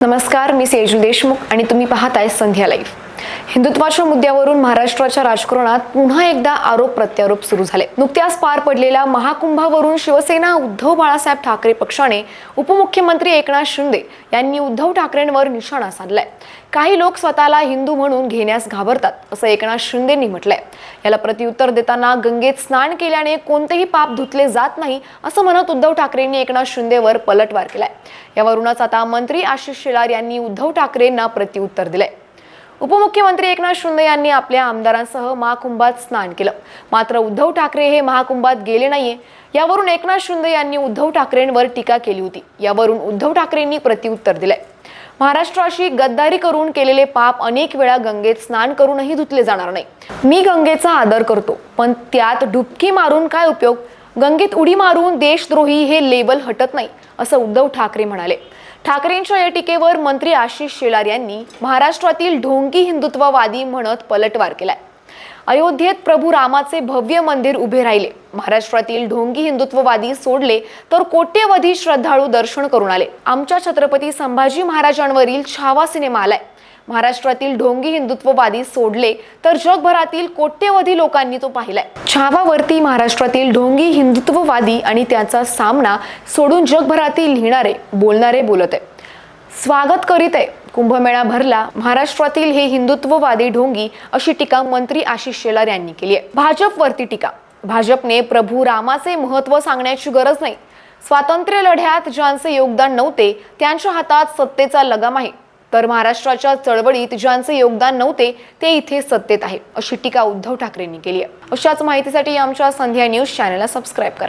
नमस्कार मी सेजल देशमुख आणि तुम्ही पाहताय संध्या लाईव्ह. हिंदुत्वाच्या मुद्द्यावरून महाराष्ट्राच्या राजकारणात पुन्हा एकदा आरोप प्रत्यारोप सुरू झाले. नुकत्याच पार पडलेल्या महाकुंभावरून शिवसेना उद्धव बाळासाहेब ठाकरे पक्षाने उपमुख्यमंत्री एकनाथ शिंदे यांनी उद्धव ठाकरेंवर निशाणा साधलाय. काही लोक स्वतःला हिंदू म्हणून घेण्यास घाबरतात असं एकनाथ शिंदेंनी म्हटलंय. याला प्रत्युत्तर देताना गंगेत स्नान केल्याने कोणतेही पाप धुतले जात नाही असं म्हणत उद्धव ठाकरेंनी एकनाथ शिंदेवर पलटवार केलाय. यावरूनच आता मंत्री आशिष शेलार यांनी उद्धव ठाकरेंना प्रत्युत्तर दिलंय. उपमुख्यमंत्री एकनाथ शिंदे यांनी आपल्या आमदारांसह महाकुंभात स्नान केलं. मात्र उद्धव ठाकरे हे महाकुंभात गेले नाहीये. यावरून एकनाथ शिंदे यांनी उद्धव ठाकरेंवर टीका केली होती. यावरून उद्धव ठाकरेंनी प्रत्युत्तर दिलंय. महाराष्ट्राशी गद्दारी करून केलेले पाप अनेक वेळा गंगेत स्नान करूनही धुतले जाणार नाही. मी गंगेचा आदर करतो पण त्यात डुबकी मारून काय उपयोग? गंगेत उडी मारून देशद्रोही हे लेबल हटत नाही असं उद्धव ठाकरे म्हणाले. ठाकरेंच्या या टीकेवर मंत्री आशिष शेलार यांनी महाराष्ट्रातील ढोंगी हिंदुत्ववादी म्हणत पलटवार केलाय. अयोध्येत प्रभू रामाचे भव्य मंदिर उभे राहिले. महाराष्ट्रातील ढोंगी हिंदुत्ववादी सोडले तर कोट्यवधी श्रद्धाळू दर्शन करून आले. आमच्या छत्रपती संभाजी महाराजांवरील छावा सिनेमा आलाय. महाराष्ट्रातील ढोंगी हिंदुत्ववादी सोडले तर जगभरातील कोट्यवधी लोकांनी तो पाहिलाय. छावावरती महाराष्ट्रातील ढोंगी हिंदुत्ववादी आणि त्याचा सामना सोडून जगभरातील लिहिणारे बोलणारे बोलत आहे स्वागत करीत आहे. कुंभमेळा भरला महाराष्ट्रातील हे हिंदुत्ववादी ढोंगी अशी टीका मंत्री आशिष शेलार यांनी केली आहे. भाजपवरती टीका. भाजपने प्रभू रामाचे महत्त्व सांगण्याची गरज नाही. स्वातंत्र्य लढ्यात ज्यांचे योगदान नव्हते त्यांच्या हातात सत्तेचा लगाम आहे. तर महाराष्ट्राच्या चळवळीत ज्यांचे योगदान नव्हते ते इथे सत्तेत आहे अशी टीका उद्धव ठाकरेंनी केली आहे. अशाच माहितीसाठी आमच्या संध्या न्यूज चॅनलला सबस्क्राईब करा.